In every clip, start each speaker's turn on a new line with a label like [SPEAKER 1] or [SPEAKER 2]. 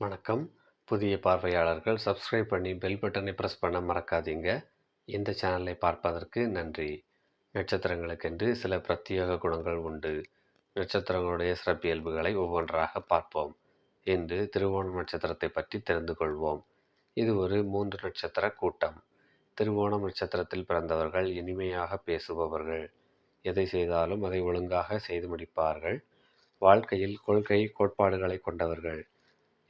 [SPEAKER 1] வணக்கம். புதிய பார்வையாளர்கள் சப்ஸ்கிரைப் பண்ணி பெல் பட்டனை ப்ரெஸ் பண்ண மறக்காதீங்க. இந்த சேனலை பார்ப்பதற்கு நன்றி. நட்சத்திரங்களுக்கென்று சில பிரத்யேக குணங்கள் உண்டு. நட்சத்திரங்களுடைய சிறப்பியல்புகளை ஒவ்வொன்றாக பார்ப்போம். இன்று திருவோணம் நட்சத்திரத்தை பற்றி தெரிந்து கொள்வோம். இது ஒரு மூன்று நட்சத்திர கூட்டம். திருவோணம் நட்சத்திரத்தில் பிறந்தவர்கள் இனிமையாக பேசுபவர்கள். எதை செய்தாலும் அதை ஒழுங்காக செய்து முடிப்பார்கள். வாழ்க்கையில் கொள்கை கோட்பாடுகளை கொண்டவர்கள்.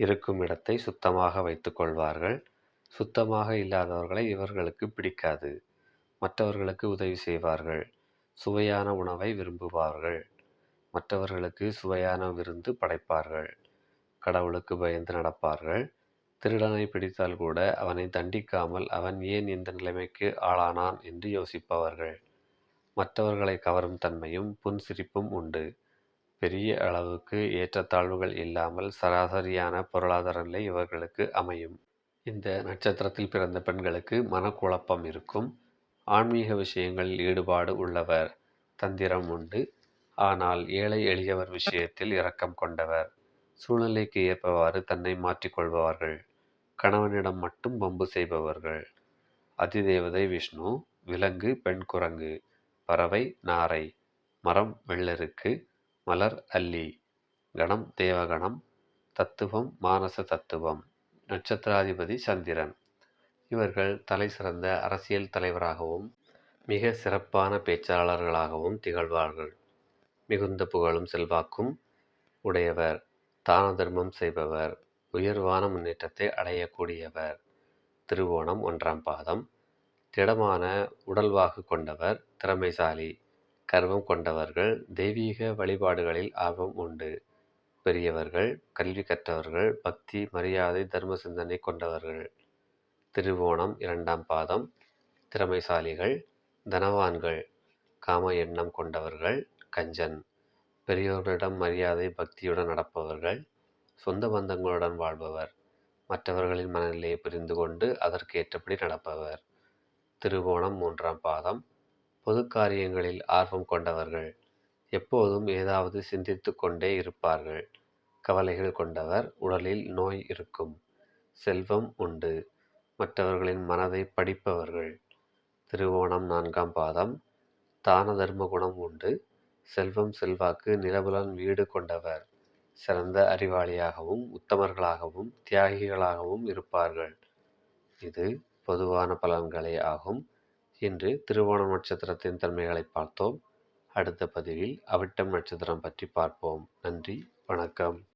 [SPEAKER 1] இருக்கும் இடத்தை சுத்தமாக வைத்துக்கொள்வார்கள் சுத்தமாக இல்லாதவர்களை இவர்களுக்கு பிடிக்காது. மற்றவர்களுக்கு உதவி செய்வார்கள். சுவையான உணவை விரும்புவார்கள். மற்றவர்களுக்கு சுவையான விருந்து படைப்பார்கள். கடவுளுக்கு பயந்து நடப்பார்கள். திருடனை பிடித்தால் கூட அவனை தண்டிக்காமல் அவன் ஏன் இந்த நிலைமைக்கு ஆளானான் என்று யோசிப்பவர்கள். மற்றவர்களை கவரும் தன்மையும் புன்சிரிப்பும் உண்டு. பெரிய அளவுக்கு ஏற்றத்தாழ்வுகள் இல்லாமல் சராசரியான பொருளாதார நிலை இவர்களுக்கு அமையும். இந்த நட்சத்திரத்தில் பிறந்த பெண்களுக்கு மனக்குழப்பம் இருக்கும். ஆன்மீக விஷயங்களில் ஈடுபாடு உள்ளவர் தந்திரம் உண்டு. ஆனால் ஏழை எளியவர் விஷயத்தில் இரக்கம் கொண்டவர். சூழ்நிலைக்கு ஏற்பவாறு தன்னை மாற்றிக்கொள்பவர்கள் கணவனிடம் மட்டும் பம்பு செய்பவர்கள். அதிதேவதை விஷ்ணு விலங்கு பெண் குரங்கு பறவை நாரை மரம் வெள்ளருக்கு மலர் அல்லி. கணம் தேவகணம். தத்துவம் மானச தத்துவம். நட்சத்திராதிபதி சந்திரன். இவர்கள் தலை சிறந்த அரசியல் தலைவராகவும் மிக சிறப்பான பேச்சாளர்களாகவும் திகழ்வார்கள். மிகுந்த புகழும் செல்வாக்கும் உடையவர். தான தர்மம் செய்பவர். உயர்வான முன்னேற்றத்தை அடையக்கூடியவர். திருவோணம் ஒன்றாம் பாதம். திடமான உடல்வாக்கு கொண்டவர். திறமைசாலி. கர்வம் கொண்டவர்கள் தெய்வீக வழிபாடுகளில் ஆர்வம் உண்டு. பெரியவர்கள் கல்வி கற்றவர்கள் பக்தி மரியாதை தர்ம சிந்தனை கொண்டவர்கள். திருவோணம் இரண்டாம் பாதம். திறமைசாலிகள் தனவான்கள் காம எண்ணம் கொண்டவர்கள் கஞ்சன். பெரியோர்களிடம் மரியாதை பக்தியுடன் நடப்பவர்கள் சொந்த பந்தங்களுடன் வாழ்பவர். மற்றவர்களின் மனநிலையை புரிந்து கொண்டு அதற்கு ஏற்றபடி நடப்பவர். திருவோணம் மூன்றாம் பாதம். பொது காரியங்களில் ஆர்வம் கொண்டவர்கள் எப்போதும் ஏதாவது சிந்தித்து கொண்டே இருப்பார்கள். கவலைகள் கொண்டவர் உடலில் நோய் இருக்கும். செல்வம் உண்டு. மற்றவர்களின் மனதை படிப்பவர்கள். திருவோணம் நான்காம் பாதம். தான தர்ம குணம் உண்டு. செல்வம் செல்வாக்கு நிலபுலன் வீடு கொண்டவர். சிறந்த அறிவாளியாகவும் உத்தமர்களாகவும் தியாகிகளாகவும் இருப்பார்கள். இது பொதுவான பலன்களே ஆகும். இன்று திருவோணம் நட்சத்திரத்தின் தன்மைகளை பார்த்தோம். அடுத்த பதிவில் அவிட்டம் நட்சத்திரம் பற்றி பார்ப்போம். நன்றி. வணக்கம்.